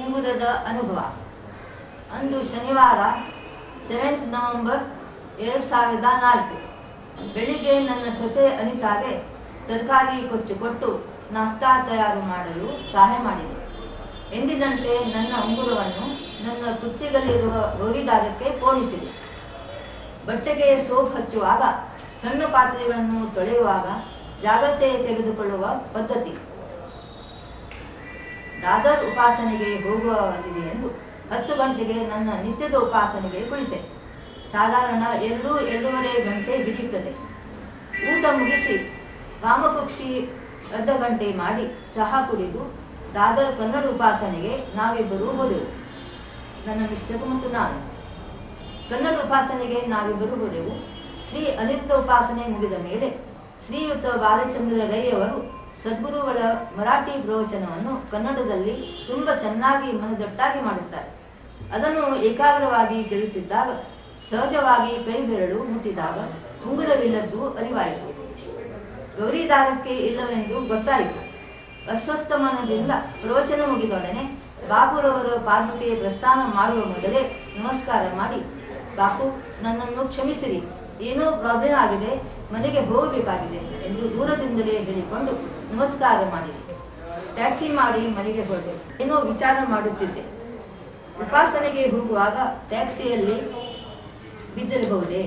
ಉಂಗುರದ ಅನುಭವ. ಅಂದು ಶನಿವಾರ ಸೆವೆಂತ್ ನವೆಂಬರ್ ಎರಡು ಸಾವಿರದ ನಾಲ್ಕು. ಬೆಳಿಗ್ಗೆ ನನ್ನ ಸೊಸೆ ಅನಿತಾಗೆ ತರಕಾರಿ ಕೊಚ್ಚು ಕೊಟ್ಟು ನಾಷ್ಟಾ ತಯಾರು ಮಾಡಲು ಸಹಾಯ ಮಾಡಿದೆ. ಎಂದಿನಂತೆ ನನ್ನ ಉಂಗುರವನ್ನು ನನ್ನ ಕುತ್ತಿಗಲ್ಲಿರುವ ಗೌರಿದಾರಕ್ಕೆ ಪೋಣಿಸಿದೆ. ಬಟ್ಟೆಗೆ ಸೋಪ್ ಹಚ್ಚುವಾಗ ಸಣ್ಣ ಪಾತ್ರೆಗಳನ್ನು ತೊಳೆಯುವಾಗ ಜಾಗ್ರತೆ ತೆಗೆದುಕೊಳ್ಳುವ ಪದ್ಧತಿ. ದಾದರ್ ಉಪಾಸನೆಗೆ ಹೋಗುವವನಿದೆ ಎಂದು ಹತ್ತು ಗಂಟೆಗೆ ನನ್ನ ನಿತ್ಯದ ಉಪಾಸನೆಗೆ ಕುಳಿತೆ. ಸಾಧಾರಣ ಎರಡು, ಎರಡೂವರೆ ಗಂಟೆ ಹಿಡಿಯುತ್ತದೆ. ಊಟ ಮುಗಿಸಿ ವಾಮಪಕ್ಷಿ ಅರ್ಧ ಗಂಟೆ ಮಾಡಿ ಚಹಾ ಕುಡಿದು ದಾದರ್ ಕನ್ನಡ ಉಪಾಸನೆಗೆ ನಾವಿಬ್ಬರು ಹೋದೆವು. ನನ್ನ ಮಿಸ್ಟೇಕು ಮತ್ತು ನಾನು ಕನ್ನಡ ಉಪಾಸನೆಗೆ ನಾವಿಬ್ಬರು ಹೋದೆವು. ಶ್ರೀ ಅನಿತ್ಯ ಉಪಾಸನೆ ಮುಗಿದ ಮೇಲೆ ಶ್ರೀಯುತ ಬಾಲಚಂದ್ರ ರೈ ಅವರು ಸದ್ಗುರುಗಳ ಮರಾಠಿ ಪ್ರವಚನವನ್ನು ಕನ್ನಡದಲ್ಲಿ ತುಂಬ ಚೆನ್ನಾಗಿ ಮನದಟ್ಟಾಗಿ ಮಾಡುತ್ತಾರೆ. ಅದನ್ನು ಏಕಾಗ್ರವಾಗಿ ಕೇಳುತ್ತಿದ್ದಾಗ, ಸಹಜವಾಗಿ ಕೈ ಬೆರಳು ಮುಟ್ಟಿದಾಗ ಉಂಗುರವಿಲ್ಲದ್ದು ಅರಿವಾಯಿತು. ಗೌರಿದಾರಕ್ಕೆ ಇಲ್ಲವೆಂದು ಗೊತ್ತಾಯಿತು. ಅಸ್ವಸ್ಥ ಮನದಿಂದ ಪ್ರವಚನ ಮುಗಿದೊಡನೆ ಬಾಪುರವರ ಪಾದಕ್ಕೆ ಪ್ರಸ್ಥಾನ ಮಾಡುವ ಮೊದಲೇ ನಮಸ್ಕಾರ ಮಾಡಿ, ಬಾಪು, ನನ್ನನ್ನು ಕ್ಷಮಿಸಿರಿ. ಏನೋ ಪ್ರಾಬ್ಲಮ್ ಆಗಿದೆ. ಮನೆಗೆ ಹೋಗಬೇಕಾಗಿದೆ ಎಂದು ದೂರದಿಂದಲೇ ಹೇಳಿಕೊಂಡು ನಮಸ್ಕಾರ ಮಾಡಿದೆ. ಟ್ಯಾಕ್ಸಿ ಮಾಡಿ ಮನೆಗೆ ಹೋದೆ. ಏನೋ ವಿಚಾರ ಮಾಡುತ್ತಿದ್ದೆ. ಉಪಾಸನೆಗೆ ಹೋಗುವಾಗ ಟ್ಯಾಕ್ಸಿಯಲ್ಲಿ ಬಿದ್ದಿರಬಹುದೇ?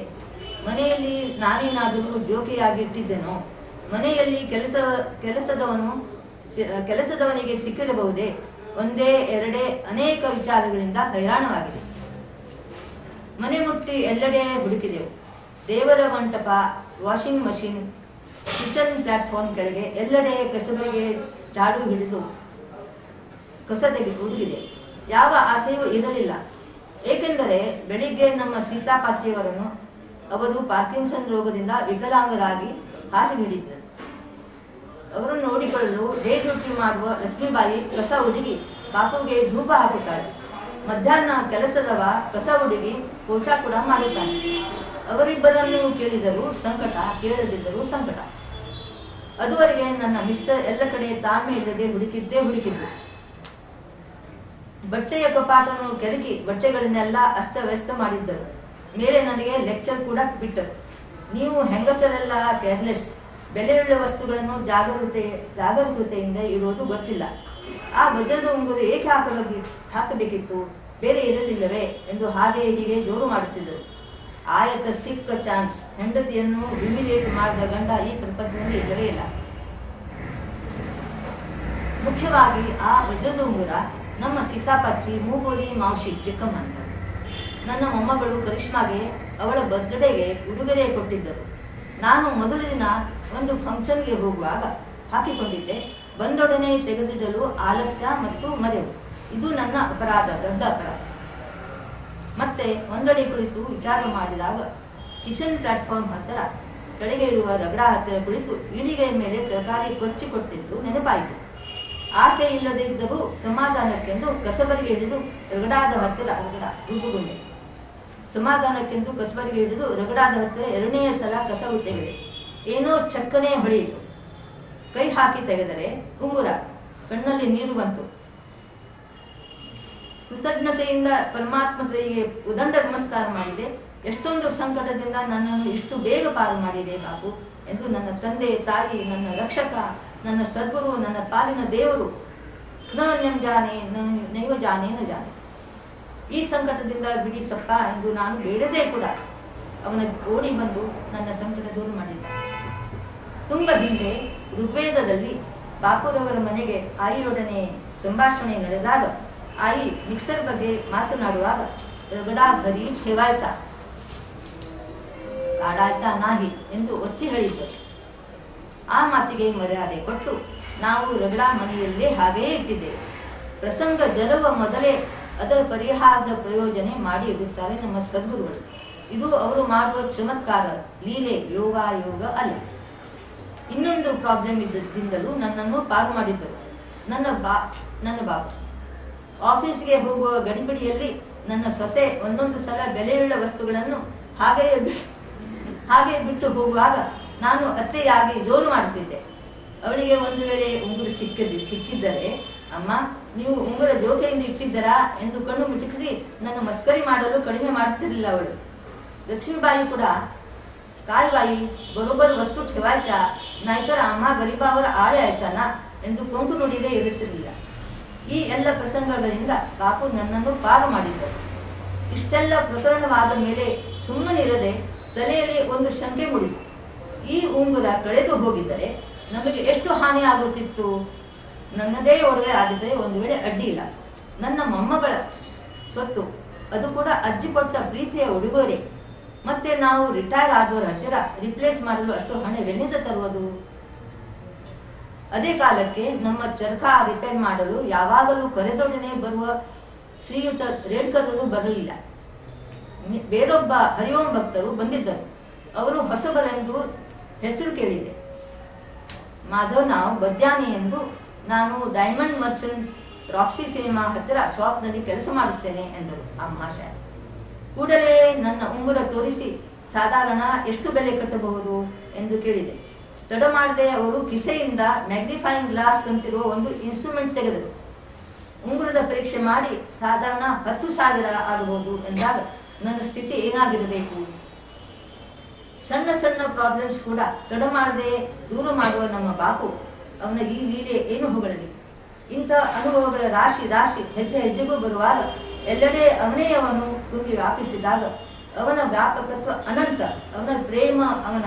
ಮನೆಯಲ್ಲಿ ನಾನೇನಾದರೂ ಜೋಕಿಯಾಗಿಟ್ಟಿದ್ದೆನೋ? ಮನೆಯಲ್ಲಿ ಕೆಲಸ, ಕೆಲಸದವನು ಕೆಲಸದವನಿಗೆ ಸಿಕ್ಕಿರಬಹುದೇ? ಒಂದೇ, ಎರಡೇ ಅನೇಕ ವಿಚಾರಗಳಿಂದ ಹೈರಾಣವಾಗಿದೆ. ಮನೆ ಮುಟ್ಟಿ ಎಲ್ಲೆಡೆ ಹುಡುಕಿದೆವು. ದೇವರ ಮಂಟಪ ವಾಷಿಂಗ್ ಮಷಿನ್, ಕಿಚನ್ ಪ್ಲಾಟ್ಫಾರ್ಮ್ಗಳಿಗೆ ಎಲ್ಲೆಡೆ ಕೆಸರಿಗೆ ಜಾಡು ಹಿಡಿದು ಕಸ ತೆಗೆದು ಹುಡುಕಿದೆ ಯಾವ ಆಸೆಯೂ ಇರಲಿಲ್ಲ. ಏಕೆಂದರೆ ಬೆಳಿಗ್ಗೆ ನಮ್ಮ ಸೀತಾಪಾಚಿಯವರನ್ನು ಅವರು ಪಾರ್ಕಿನ್ಸನ್ ರೋಗದಿಂದ ವಿಕಲಾಂಗರಾಗಿ ಹಾಸಿಗೆ ನೀಡಿದ್ದರು ಅವರನ್ನು ನೋಡಿಕೊಳ್ಳಲು ಡೇ ಡ್ಯೂಟಿ ಮಾಡುವ ಲಕ್ಷ್ಮೀಬಾಯಿ ಕಸ ಹುಡುಗಿ ಪಾಪುಗೆ ಧೂಪ ಹಾಕುತ್ತಾರೆ. ಮಧ್ಯಾಹ್ನ ಕೆಲಸದವ ಕಸ ಹುಡುಗಿ ಪೋಚಾ ಕೂಡ ಮಾಡುತ್ತಾನೆ. ಅವರಿಬ್ಬರನ್ನು ಕೇಳಿದರು ಸಂಕಟ, ಕೇಳದಿದ್ದರೂ ಸಂಕಟ. ಅದುವರೆಗೆ ನನ್ನ ಮಿಸ್ಟರ್ ಎಲ್ಲ ಕಡೆ ತಾಳ್ಮೆ ಇಲ್ಲದೆ ಹುಡುಕಿದ್ದೇ ಹುಡುಕಿದ್ದು. ಬಟ್ಟೆಯ ಕಪಾಟನ್ನು ಕೆದಕಿ ಬಟ್ಟೆಗಳನ್ನೆಲ್ಲ ಅಸ್ತವ್ಯಸ್ತ ಮಾಡಿದ್ದರು. ಮೇಲೆ ನನಗೆ ಲೆಕ್ಚರ್ ಕೂಡ ಬಿಟ್ಟರು. ನೀವು ಹೆಂಗಸರೆಲ್ಲ ಕೇರ್ಲೆಸ್, ಬೆಲೆಯುಳ್ಳ ವಸ್ತುಗಳನ್ನು ಜಾಗರೂಕತೆ ಜಾಗರೂಕತೆಯಿಂದ ಇರೋದು ಗೊತ್ತಿಲ್ಲ. ಆ ಗಜದ ಉಂಗುರು ಏಕೆ ಹಾಕಬೇಕು ಹಾಕಬೇಕಿತ್ತು? ಬೇರೆ ಇರಲಿಲ್ಲವೇ? ಎಂದು ಹಾಗೆ ಹೀಗೆ ಜೋರು ಮಾಡುತ್ತಿದ್ದರು. ಆಯತ ಸಿಕ್ಕ ಚಾನ್ಸ್. ಹೆಂಡತಿಯನ್ನು ಹ್ಯುಮಿಲಿಯೇಟ್ ಮಾಡಿದ ಗಂಡ ಈ ಪ್ರಪಂಚದಲ್ಲಿ ಇಲ್ಲವೇ ಇಲ್ಲ ಮುಖ್ಯವಾಗಿ ಆ ವಜ್ರದ ಉಂಗುರ ನಮ್ಮ ಸೀತಾಪಚ್ಚಿ ಮೂಗೋಲಿ ಮಾವಶಿ, ಚಿಕ್ಕಮ್ಮ ಅಂತ. ನನ್ನ ಮೊಮ್ಮಗಳು ಕರಿಷ್ಮಾಗೆ ಅವಳ ಬರ್ತ್ಡೇಗೆ ಉಡುಗೊರೆ ಕೊಟ್ಟಿದ್ದರು. ನಾನು ಮೊದಲ ದಿನ ಒಂದು ಫಂಕ್ಷನ್ಗೆ ಹೋಗುವಾಗ ಹಾಕಿಕೊಂಡಿದ್ದೆ. ಬಂದೊಡನೆ ತೆಗೆದಿಡಲು ಆಲಸ್ಯ ಮತ್ತು ಮರೆವು. ಇದು ನನ್ನ ಅಪರಾಧ, ದೊಡ್ಡ ಅಪರಾಧ. ಮತ್ತೆ ಒಂದೆಡೆ ಕುಳಿತು ವಿಚಾರ ಮಾಡಿದಾಗ ಕಿಚನ್ ಪ್ಲಾಟ್ಫಾರ್ಮ್ ಹತ್ತಿರ ಕೆಳಗೆ ಇಡುವ ರಗಡ ಹತ್ತಿರ ಕುಳಿತು ಇಳಿಗೆಯ ಮೇಲೆ ತರಕಾರಿ ಕೊಚ್ಚಿಕೊಟ್ಟಿದ್ದು ನೆನಪಾಯಿತು. ಆಸೆ ಇಲ್ಲದಿದ್ದರೂ ಸಮಾಧಾನಕ್ಕೆಂದು ಕಸಬರಿಗೆ ಹಿಡಿದು ರಗಡಾದ ಹತ್ತಿರ ರಗಡ ರೂಪುಗೊಂಡೆ. ಸಮಾಧಾನಕ್ಕೆಂದು ಕಸಬರಿಗೆ ಹಿಡಿದು ರಗಡಾದ ಹತ್ತಿರ ಎರಡನೆಯ ಸಲ ಕಸವು ತೆಗೆದೆ ಏನೋ ಚಕ್ಕನೆ ಹೊಳೆಯಿತು. ಕೈ ಹಾಕಿ ತೆಗೆದರೆ ಉಂಗುರ ಕಣ್ಣಲ್ಲಿ ನೀರು ಬಂತು. ಕೃತಜ್ಞತೆಯಿಂದ ಪರಮಾತ್ಮನಿಗೆ ಉದಂಡ ನಮಸ್ಕಾರ ಮಾಡಿದೆ. ಎಷ್ಟೊಂದು ಸಂಕಟದಿಂದ ನನ್ನನ್ನು ಇಷ್ಟು ಬೇಗ ಪಾರು ಮಾಡಿದೆ ಬಾಬು ಎಂದು ನನ್ನ ತಂದೆ, ತಾಯಿ, ನನ್ನ ರಕ್ಷಕ, ನನ್ನ ಸದ್ಗುರು, ನನ್ನ ಪಾಲಿನ ದೇವರು ನಮ್ಮ ಜಾನೆ ನೈವ ಜಾನೆ ನ ಜಾನೆ. ಈ ಸಂಕಟದಿಂದ ಬಿಡಿಸಪ್ಪ ಎಂದು ನಾನು ಬೇಡದೆ ಕೂಡ ಅವನ ಓಡಿ ಬಂದು ನನ್ನ ಸಂಕಟ ದೂರ ಮಾಡಿದ್ದ. ತುಂಬ ಹಿಂದೆ ಋಗ್ವೇದದಲ್ಲಿ ಬಾಪುರವರ ಮನೆಗೆ ಆಯಿಯೊಡನೆ ಸಂಭಾಷಣೆ ನಡೆದಾಗ ಆಯಿ ಮಿಕ್ಸರ್ ಬಗ್ಗೆ ಮಾತನಾಡುವಾಗ ರಗಡಾ ಭರಿ ठेवायचा ಕಾಡಾಯ್ತಾ ನಾಹಿ ಎಂದು ಒತ್ತಿ ಹೇಳಿದ್ದರು ಆ ಮಾತಿಗೆ ಮರ್ಯಾದೆ ಕೊಟ್ಟು ನಾವು ರಗಡಾ ಮನೆಯಲ್ಲೇ ಹಾಗೇ ಇಟ್ಟಿದ್ದೇವೆ ಪ್ರಸಂಗ ಜಲುವ ಮೊದಲೇ ಅದರ ಪರಿಹಾರದ ಪ್ರಯೋಜನೆ ಮಾಡಿ ಇಡುತ್ತಾರೆ ನಮ್ಮ ಸದ್ಗುರುಗಳು ಇದು ಅವರು ಮಾಡುವ ಚಮತ್ಕಾರ ಲೀಲೆ ಯೋಗ ಯೋಗ ಅಲ್ಲ ಇನ್ನೊಂದು ಪ್ರಾಬ್ಲಮ್ ಇದ್ದದಿಂದಲೂ ನನ್ನನ್ನು ಪಾರು ಮಾಡಿದ್ದರು ನನ್ನ ಬಾ ನನ್ನ ಬಾಬು ಆಫೀಸ್ಗೆ ಹೋಗುವ ಗಡಿಬಿಡಿಯಲ್ಲಿ ನನ್ನ ಸೊಸೆ ಒಂದೊಂದು ಸಲ ಬೆಲೆಯುಳ್ಳ ವಸ್ತುಗಳನ್ನು ಹಾಗೆಯೇ ಬಿಟ್ಟು ಹಾಗೆ ಬಿಟ್ಟು ಹೋಗುವಾಗ ನಾನು ಅತ್ತೆಯಾಗಿ ಜೋರು ಮಾಡುತ್ತಿದ್ದೆ ಅವಳಿಗೆ ಒಂದು ವೇಳೆ ಉಂಗುರು ಸಿಕ್ಕಿದ್ದು ಸಿಕ್ಕಿದ್ದರೆ ಅಮ್ಮ ನೀವು ಉಂಗುರ ಜೋಕೆಯಿಂದ ಇಟ್ಟಿದ್ದರಾ ಎಂದು ಕಣ್ಣು ಮಿಟುಕಿಸಿ ನನ್ನ ಮಸ್ಕರಿ ಮಾಡಲು ಕಡಿಮೆ ಮಾಡುತ್ತಿರಲಿಲ್ಲ ಅವಳು लक्ष्मीबाई ಕೂಡ काय बाई बरोबर वस्तू ठेवायच्या नाहीतर आम्हा गरीबावर आळ यायचा ना ಎಂದು ಕೊಂಕು ನುಡಿದೇ ಇರುತ್ತಿರಲಿಲ್ಲ ಈ ಎಲ್ಲ ಪ್ರಸಂಗಗಳಿಂದ ಬಾಪು ನನ್ನನ್ನು ಪಾರು ಮಾಡಿದ್ದರು ಇಷ್ಟೆಲ್ಲ ಪ್ರಕರಣವಾದ ಮೇಲೆ ಸುಮ್ಮನಿರದೆ ತಲೆಯಲ್ಲಿ ಒಂದು ಶಂಕೆ ಮೂಡಿತು. ಈ ಉಂಗುರ ಕಳೆದು ಹೋಗಿದ್ದರೆ ನಮಗೆ ಎಷ್ಟು ಹಾನಿ ಆಗುತ್ತಿತ್ತು? ನನ್ನದೇ ಒಡವೆ ಆಗಿದ್ದರೆ ಒಂದು ವೇಳೆ ಅಡ್ಡಿ ಇಲ್ಲ. ನನ್ನ ಮೊಮ್ಮಗಳ ಸ್ವತ್ತು ಅದು ಕೂಡ ಅಜ್ಜಿ ಕೊಟ್ಟ ಪ್ರೀತಿಯ ಉಡುಗೊರೆ. ಮತ್ತೆ ನಾವು ರಿಟೈರ್ ಆದವರ ಹತ್ತಿರ ರಿಪ್ಲೇಸ್ ಮಾಡಲು ಅಷ್ಟು ಹಣವೆಲ್ಲಿಂದ ತರುವುದು? ಅದೇ ಕಾಲಕ್ಕೆ ನಮ್ಮ ಚರ್ಕ ರಿಪೇರ್ ಮಾಡಲು ಯಾವಾಗಲೂ ಕರೆದೊಡನೆ ಬರುವ ಶ್ರೀಯುತ ರೇಡ್ಕರರು ಬರಲಿಲ್ಲ. ಬೇರೊಬ್ಬ ಹರಿಓಂ ಭಕ್ತರು ಬಂದಿದ್ದರು. ಅವರು ಹೊಸಬರೆಂದು ಹೆಸರು ಕೇಳಿದೆ. ಮಾಧವ್, ನಾವು ಬದ್ಯಾನಿ ಎಂದು ನಾನು ಡೈಮಂಡ್ ಮರ್ಚೆಂಟ್ ರಾಕ್ಸಿ ಸಿನಿಮಾ ಹತ್ತಿರ ಶಾಪ್ನಲ್ಲಿ ಕೆಲಸ ಮಾಡುತ್ತೇನೆ ಎಂದರು ಆ ಕೂಡಲೇ ನನ್ನ ಉಂಗುರ ತೋರಿಸಿ, ಸಾಧಾರಣ, ಎಷ್ಟು ಬೆಲೆ ಕಟ್ಟಬಹುದು? ಎಂದು ಕೇಳಿದೆ. ತಡ ಮಾಡದೆ ಅವರು ಕಿಸೆಯಿಂದ ಮ್ಯಾಗ್ನಿಫೈಯಿಂಗ್ ಗ್ಲಾಸ್ ಅಂತಿರುವ ಒಂದು ಇನ್ಸ್ಟ್ರೂಮೆಂಟ್ ತೆಗೆದರು. ಉಂಗುರದ ಪರೀಕ್ಷೆ ಮಾಡಿ ಸಾಧಾರಣ ಹತ್ತು ಸಾವಿರ ಆಗಬಹುದು ಎಂದಾಗ ನನ್ನ ಸ್ಥಿತಿ ಏನಾಗಿರಬೇಕು? ಸಣ್ಣ ಸಣ್ಣ ಪ್ರಾಬ್ಲಮ್ಸ್ ಕೂಡ ತಡ ಮಾಡದೆ ದೂರ ಮಾಡುವ ನಮ್ಮ ಬಾಪು, ಅವನ ಈ ಲೀಲೆ ಏನು ಹೊಗಳಲಿ ಇಂಥ ಅನುಭವಗಳ ರಾಶಿ ರಾಶಿ ಹೆಜ್ಜೆ ಹೆಜ್ಜೆಗೂ ಬರುವಾಗ ಎಲ್ಲೆಡೆ ಅವನೇ ಅವನು ತುಂಬಿ ವ್ಯಾಪಿಸಿದಾಗ ಅವನ ವ್ಯಾಪಕತ್ವ ಅನಂತ, ಅವನ ಪ್ರೇಮ, ಅವನ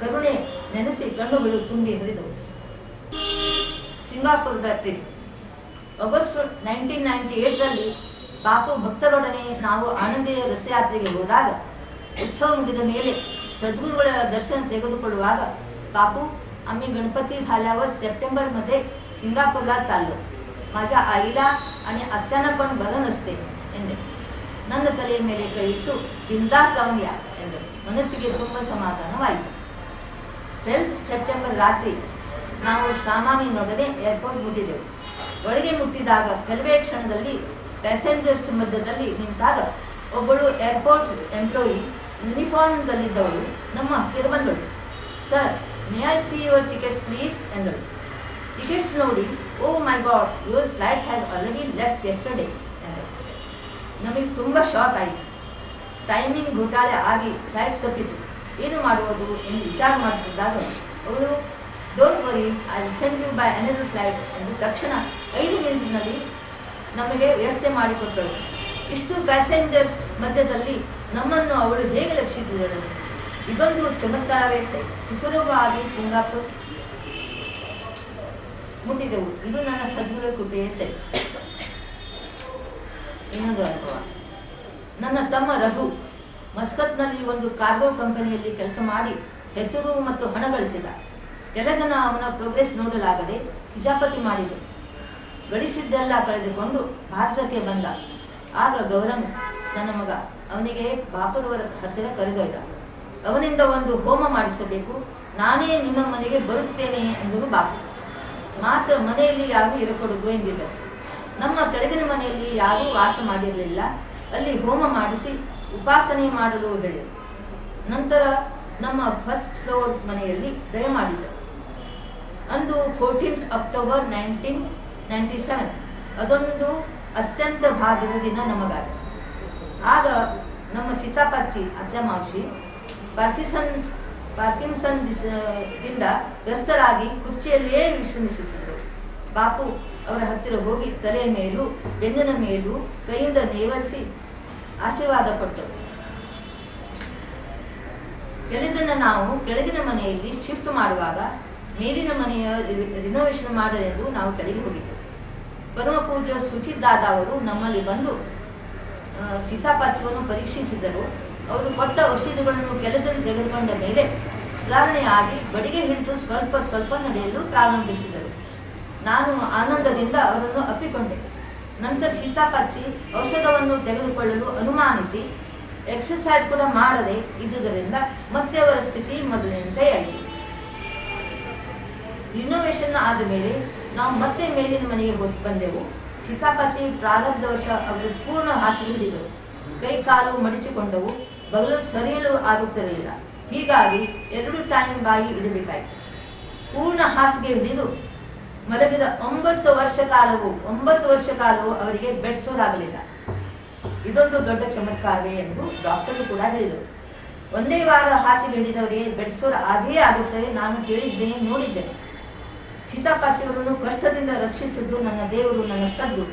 ಕರುಣೆ ಜ್ಞಾನಶ್ರೀಗಳು ತುಂಬಿ ಹರಿದವು ಸಿಂಗಾಪುರದ ಟ್ರಿಪ್ ಆಗಸ್ಟ್ ನೈನ್ಟೀನ್ ನೈಂಟಿ ಏಟ್ರಲ್ಲಿ ಬಾಪು ಭಕ್ತರೊಡನೆ ನಾವು ಆನಂದಿಯ ರಥಯಾತ್ರೆಗೆ ಹೋದಾಗ ಉತ್ಸವ ಮುಗಿದ ಮೇಲೆ ಸದ್ಗುರುಗಳ ದರ್ಶನ ತೆಗೆದುಕೊಳ್ಳುವಾಗ ಬಾಪು आम्ही गणपती ಸೆಪ್ಟೆಂಬರ್ ಮಧ್ಯೆ सिंगापूरला चाललो माझ्या आईला आणि आत्यांना पण बरं नसते ಎಂದೆ ನನ್ನ ತಲೆಯ ಮೇಲೆ ಕೈ ಇಟ್ಟು ಬಿಂದಾಸ್ ಅವನಿಯ ಎಂದೆ ಮನಸ್ಸಿಗೆ ತುಂಬ ಸಮಾಧಾನವಾಯಿತು ಟ್ವೆಲ್ತ್ ಸೆಪ್ಟೆಂಬರ್ ರಾತ್ರಿ ನಾವು ಸಾಮಾನ್ಯನೊಡನೆ ಏರ್ಪೋರ್ಟ್ ಮುಟ್ಟಿದೆವು. ಒಳಗೆ ಮುಟ್ಟಿದಾಗ ಕೆಲವೇ ಕ್ಷಣದಲ್ಲಿ ಪ್ಯಾಸೆಂಜರ್ಸ್ ಮಧ್ಯದಲ್ಲಿ ನಿಂತಾಗ ಒಬ್ಬಳು ಏರ್ಪೋರ್ಟ್ ಎಂಪ್ಲಾಯಿ ಯೂನಿಫಾರ್ಮ್ದಲ್ಲಿದ್ದವಳು ನಮ್ಮ ಹತ್ತಿರ ಬಂದಳು. Sir I see your tickets please ಎಂದಳು. ಟಿಕೆಟ್ಸ್ ನೋಡಿ ಓ my god your flight has already left yesterday ಎಂದಳು. ನಮಗೆ ತುಂಬ ಶಾಕ್ ಆಯಿತು. ಟೈಮಿಂಗ್ ಘೋಟಾಳೆ ಆಗಿ ಫ್ಲೈಟ್ ತಪ್ಪಿತು. ಏನು ಮಾಡುವುದು ಎಂದು ವಿಚಾರ ಮಾಡುತ್ತಿದ್ದಾಗ ಅವಳು don't worry I send you by another flight ಎಂದು ತಕ್ಷಣ ಐದು ಮಿನಿಟ್ನಲ್ಲಿ ನಮಗೆ ವ್ಯವಸ್ಥೆ ಮಾಡಿಕೊಟ್ಟಳು. ಇಷ್ಟು ಪ್ಯಾಸೆಂಜರ್ಸ್ ಮಧ್ಯದಲ್ಲಿ ನಮ್ಮನ್ನು ಅವಳು ಹೇಗೆ ಲಕ್ಷಿಸಿದಳು? ಇದೊಂದು ಚಮತ್ಕಾರವೇ ಸೈ ಸುಖರವಾಗಿ ಸಿಂಗಾಪುರ್ ಮುಟ್ಟಿದೆವು. ಇದು ನನ್ನ ಸದ್ಗುರು ಕೃಪೆಯೇ ಸರಿ ಇನ್ನೊಂದು ಅನುಭವ. ನನ್ನ ತಮ್ಮ ರಘು ಮಸ್ಕತ್ನಲ್ಲಿ ಒಂದು ಕಾರ್ಗೋ ಕಂಪನಿಯಲ್ಲಿ ಕೆಲಸ ಮಾಡಿ ಹೆಸರು ಮತ್ತು ಹಣ ಗಳಿಸಿದ. ಕೆಲಗನ ಅವನ ಪ್ರೋಗ್ರೆಸ್ ನೋಡಲಾಗದೆ ಹಿಜಾಪತಿ ಮಾಡಿದೆ. ಗಳಿಸಿದ್ದೆಲ್ಲ ಕಳೆದುಕೊಂಡು ಭಾರತಕ್ಕೆ ಬಂದ. ಆಗ ಗೌರಮ್ ನನ್ನ ಮಗ ಅವನಿಗೆ ಬಾಪುರವರ ಹತ್ತಿರ ಕರೆದೊಯ್ದ. ಅವನಿಂದ ಒಂದು ಹೋಮ ಮಾಡಿಸಬೇಕು. ನಾನೇ ನಿಮ್ಮ ಮನೆಗೆ ಬರುತ್ತೇನೆ ಎಂದರು ಬಾಪು. ಮಾತ್ರ ಮನೆಯಲ್ಲಿ ಯಾರು ಇರಕೊಡುದು ಎಂದಿದ್ದರು. ನಮ್ಮ ಕೆಳಗಿನ ಮನೆಯಲ್ಲಿ ಯಾರೂ ವಾಸ ಮಾಡಿರಲಿಲ್ಲ. ಅಲ್ಲಿ ಹೋಮ ಮಾಡಿಸಿ ಉಪಾಸನೆ ಮಾಡಲು ಹೇಳಿದರು. ನಂತರ ನಮ್ಮ ಫಸ್ಟ್ ಫ್ಲೋರ್ ಮನೆಯಲ್ಲಿ ದಯಮಾಡಿದರು ಅಂದು fourteenth October nineteen ninety seven, ಅದೊಂದು ಅತ್ಯಂತ ಭಾಗ್ಯದ ದಿನ ನಮಗಾಗಿ. ಆಗ ನಮ್ಮ ಸೀತಾಪಾಚಿ ಅಜ್ಜ ಮಾವಶಿ ಪಾರ್ಕಿಸನ್ ಪಾರ್ಕಿನ್ಸನ್ ದಿಸ- ದಿಂದ ಗ್ರಸ್ತರಾಗಿ ಕುರ್ಚಿಯಲ್ಲಿಯೇ ವಿಶ್ರಮಿಸುತ್ತಿದ್ದರು. ಬಾಪು ಅವರ ಹತ್ತಿರ ಹೋಗಿ ತಲೆ ಮೇಲೂ, ಬೆನ್ನಿನ ಮೇಲೂ ಕೈಯಿಂದ ನೇವರಿಸಿ ಆಶೀರ್ವಾದ ಕೊಟ್ಟರು. ಕೆಳಗಿನ ನಾವು ಕೆಳಗಿನ ಮನೆಯಲ್ಲಿ ಶಿಫ್ಟ್ ಮಾಡುವಾಗ ಮೇಲಿನ ಮನೆಯ ರಿನೋವೇಷನ್ ಮಾಡಲೆಂದು ನಾವು ಕೆಳಗೆ ಹೋಗಿದ್ದೆವು. ಪರಮ ಪೂಜ್ಯ ಸುಚಿದ್ದಾದ ಅವರು ನಮ್ಮಲ್ಲಿ ಬಂದು ಸೀತಾಪಾಚವನ್ನು ಪರೀಕ್ಷಿಸಿದರು. ಅವರು ಕೊಟ್ಟ ಔಷಧಿಗಳನ್ನು ಕೆಲದಲ್ಲಿ ತೆಗೆದುಕೊಂಡ ಮೇಲೆ ಸುಧಾರಣೆಯಾಗಿ ಬಡಿಗೆ ಹಿಡಿದು ಸ್ವಲ್ಪ ಸ್ವಲ್ಪ ನಡೆಯಲು ಪ್ರಾರಂಭಿಸಿದರು. ನಾನು ಆನಂದದಿಂದ ಅವರನ್ನು ಅಪ್ಪಿಕೊಂಡೆ. ನಂತರ ಸೀತಾಪಾಚಿ ಔಷಧವನ್ನು ತೆಗೆದುಕೊಳ್ಳಲು ಅನುಮಾನಿಸಿ ಎಕ್ಸಸೈಸ್ ಕೂಡ ಮಾಡದೆ ಇದ್ದುದರಿಂದ ಮತ್ತೆ ಅವರ ಸ್ಥಿತಿ ಮೊದಲಿನಂತೆ ಆಯಿತು ರಿನೋವೇಷನ್ ಆದ ಮೇಲೆ ನಾವು ಮತ್ತೆ ಮೇಲಿನ ಮನೆಗೆ ಬಂದೆವು. ಸೀತಾಪಾಚಿ ಪ್ರಾರಬ್ಧವಶ ಅವರು ಪೂರ್ಣ ಹಾಸಿಗೆ ಹಿಡಿದರು. ಕೈ ಕಾಲು ಮಡಿಚಿಕೊಂಡವು. ಬಗಲು ಸರಿಯಲು ಆಗುತ್ತಿರಲಿಲ್ಲ. ಹೀಗಾಗಿ ಎರಡು ಟೈಮ್ ಬಾಯಿ ಇಡಬೇಕಾಯಿತು. ಪೂರ್ಣ ಹಾಸಿಗೆ ಹಿಡಿದು ಮಲಗಿದ ಒಂಬತ್ತು ವರ್ಷ ಕಾಲವು, ಒಂಬತ್ತು ವರ್ಷ ಕಾಲವು ಅವರಿಗೆ ಬೆಡ್ಸೋರಾಗಲಿಲ್ಲ ಇದೊಂದು ದೊಡ್ಡ ಚಮತ್ಕಾರವೇ ಎಂದು ಡಾಕ್ಟರ್ ಕೂಡ ಹೇಳಿದರು. ಒಂದೇ ವಾರ ಹಾಸಿಗೆ ಹಿಡಿದವರಿಗೆ ಬೆಡ್ಸೋರ ಆಗೇ ಆಗುತ್ತದೆ, ನಾನು ಕೇಳಿದ್ದೇನೆ, ನೋಡಿದ್ದೇನೆ. ಸೀತಾಪಾಚಿಯವರನ್ನು ಕಷ್ಟದಿಂದ ರಕ್ಷಿಸಿದ್ದು ನನ್ನ ದೇವರು, ನನ್ನ ಸದ್ದು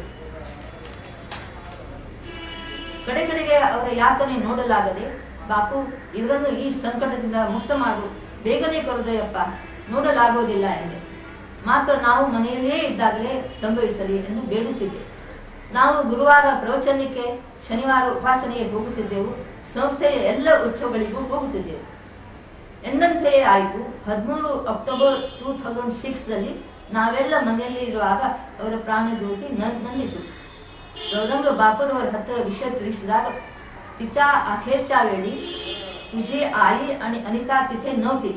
ಕಡೆ ಕಡೆಗೆ ಅವರ ಯಾತನೆ ನೋಡಲಾಗದೆ, ಬಾಪು, ಇವರನ್ನು ಈ ಸಂಕಟದಿಂದ ಮುಕ್ತ ಮಾಡು, ಬೇಗನೆ ಕರೆದೆಯಪ್ಪ ನೋಡಲಾಗುವುದಿಲ್ಲ ಎಂದೆ. ಮಾತ್ರ ನಾವು ಮನೆಯಲ್ಲಿಯೇ ಇದ್ದಾಗಲೇ ಸಂಭವಿಸಲಿ ಎಂದು ಬೇಡುತ್ತಿದ್ದೆ ನಾವು ಗುರುವಾರ ಪ್ರವಚನಕ್ಕೆ ಶನಿವಾರ ಉಪಾಸನೆಗೆ ಹೋಗುತ್ತಿದ್ದೆವು ಸಂಸ್ಥೆಯ ಎಲ್ಲ ಉತ್ಸವಗಳಿಗೂ ಹೋಗುತ್ತಿದ್ದೆವು ಎಂದಂತೆಯೇ ಆಯಿತು ಹದಿಮೂರು ಅಕ್ಟೋಬರ್ ಟೂ ಥೌಸಂಡ್ ಸಿಕ್ಸ್ದಲ್ಲಿ ನಾವೆಲ್ಲ ಮನೆಯಲ್ಲಿ ಇರುವಾಗ ಅವರ ಪ್ರಾಣ ಜ್ಯೋತಿ ನ- ನನ್ನಿತು ಗೌರಂಗ ಬಾಪುರವರ ಹತ್ತಿರ ವಿಷಯ ತಿಳಿಸಿದಾಗ तिच्या अखेरच्या वेळी तुझी आई आणि अनिता तिथे नव्हती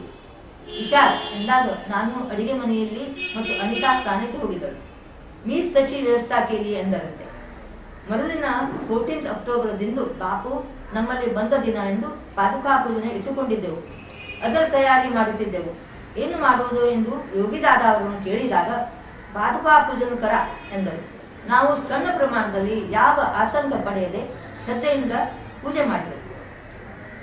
ವಿಚಾರ ಎಂದಾಗ ನಾನು ಅಡಿಗೆ ಮನೆಯಲ್ಲಿ ಮತ್ತು ಅನಿತಾ ಸ್ಥಾನಕ್ಕೆ ಹೋಗಿದ್ದಳು. ಮೀಸ್ ತಶಿ ವ್ಯವಸ್ಥಾ ಕೇಳಿ ಎಂದರಂತೆ. ಮರುದಿನ ಫೋರ್ಟೀನ್ತ್ ಅಕ್ಟೋಬರ್ದಿಂದು ಬಾಪು ನಮ್ಮಲ್ಲಿ ಬಂದ ದಿನ ಎಂದು ಪಾದುಕಾ ಪೂಜನೆ ಇಟ್ಟುಕೊಂಡಿದ್ದೆವು. ಅದರ ತಯಾರಿ ಮಾಡುತ್ತಿದ್ದೆವು. ಏನು ಮಾಡುವುದು ಎಂದು ಯೋಗಿದಾದ ಅವರನ್ನು ಕೇಳಿದಾಗ ಪಾದುಕಾ ಪೂಜನ ಕರ ಎಂದರು ನಾವು ಸಣ್ಣ ಪ್ರಮಾಣದಲ್ಲಿ ಯಾವ ಆತಂಕ ಪಡೆಯದೆ ಶ್ರದ್ಧೆಯಿಂದ ಪೂಜೆ ಮಾಡಿದೆವು.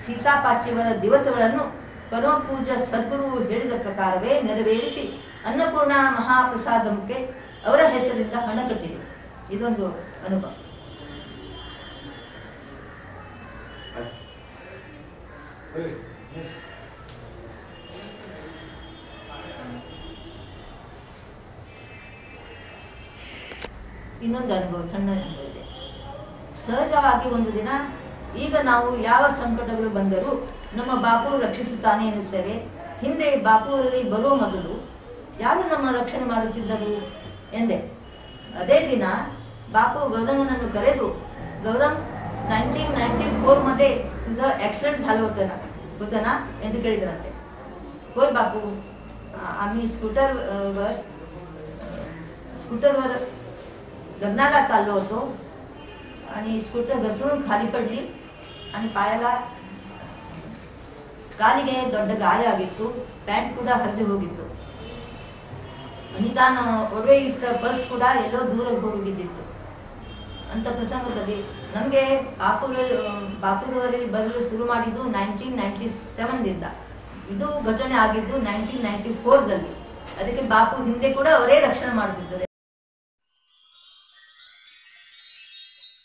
ಸೀತಾಪಾಚಿಯವರ ದಿವಸಗಳನ್ನು ಪರಮ ಪೂಜ್ಯ ಸದ್ಗುರು ಹೇಳಿದ ಪ್ರಕಾರವೇ ನೆರವೇರಿಸಿ ಅನ್ನಪೂರ್ಣ ಮಹಾಪ್ರಸಾದಕ್ಕೆ ಅವರ ಹೆಸರಿಂದ ಹಣ ಕಟ್ಟಿದೆ. ಇದೊಂದು ಅನುಭವ. ಇನ್ನೊಂದು ಅನುಭವ, ಸಣ್ಣ ಅನುಭವ ಇದೆ. ಸಹಜವಾಗಿ ಒಂದು ದಿನ ಈಗ ನಾವು ಯಾವ ಸಂಕಟಗಳು ಬಂದರೂ ನಮ್ಮ ಬಾಪು ರಕ್ಷಿಸುತ್ತಾನೆ ಎನ್ನುತ್ತೇವೆ ಹಿಂದೆ ಬಾಪುವಲ್ಲಿ ಬರುವ ಮೊದಲು ಯಾರು ನಮ್ಮ ರಕ್ಷಣೆ ಮಾಡುತ್ತಿದ್ದರು ಎಂದೆ ಅದೇ ದಿನ ಬಾಪು ಗೌರಂಗನನ್ನು ಕರೆದು ಗೌರಂಗ್ ನೈನ್ಟೀನ್ ನೈನ್ಟಿ ಫೋರ್ ಮಧ್ಯೆ तुझं ಆಕ್ಸಿಡೆಂಟ್ झालं ಹೋಗ್ತಾನ ಗೊತ್ತಾನ ಎಂದು ಕೇಳಿದ್ರಂತೆ ಹೋಯ್ ಬಾಪು ಆಮಿ ಸ್ಕೂಟರ್ आम्ही स्कूटरवर स्कूटरवर लग्नाला चाललो होतो आणि स्कूटर घसरून खाली पडली आणि पायाला ಕಾಲಿಗೆ ದೊಡ್ಡ ಗಾಯ ಆಗಿತ್ತು, ಪ್ಯಾಂಟ್ ಕೂಡ ಹರಿದು ಹೋಗಿತ್ತು. ಅನಿತಾನ ಒಡವೆ ಇಟ್ಟ ಪರ್ಸ್ ಕೂಡ ಎಲ್ಲೋ ದೂರ ಹೋಗಿ ಬಿದ್ದಿತ್ತು. ಅಂತ ಪ್ರಸಂಗದಲ್ಲಿ ನಮಗೆ ಬಾಪೂರ ಬಾಪೂರವರಲ್ಲಿ ಬರಲು ಶುರು ಮಾಡಿದ್ದು ನೈನ್ಟೀನ್ ನೈಂಟಿ ಸೆವೆನ್ದಿಂದ ಇದು ಘಟನೆ ಆಗಿದ್ದು ನೈನ್ಟೀನ್ ನೈಂಟಿ ಫೋರ್ದಲ್ಲಿ ಅದಕ್ಕೆ ಬಾಪು ಹಿಂದೆ ಕೂಡ ಅವರೇ ರಕ್ಷಣೆ ಮಾಡುತ್ತಿದ್ದಾರೆ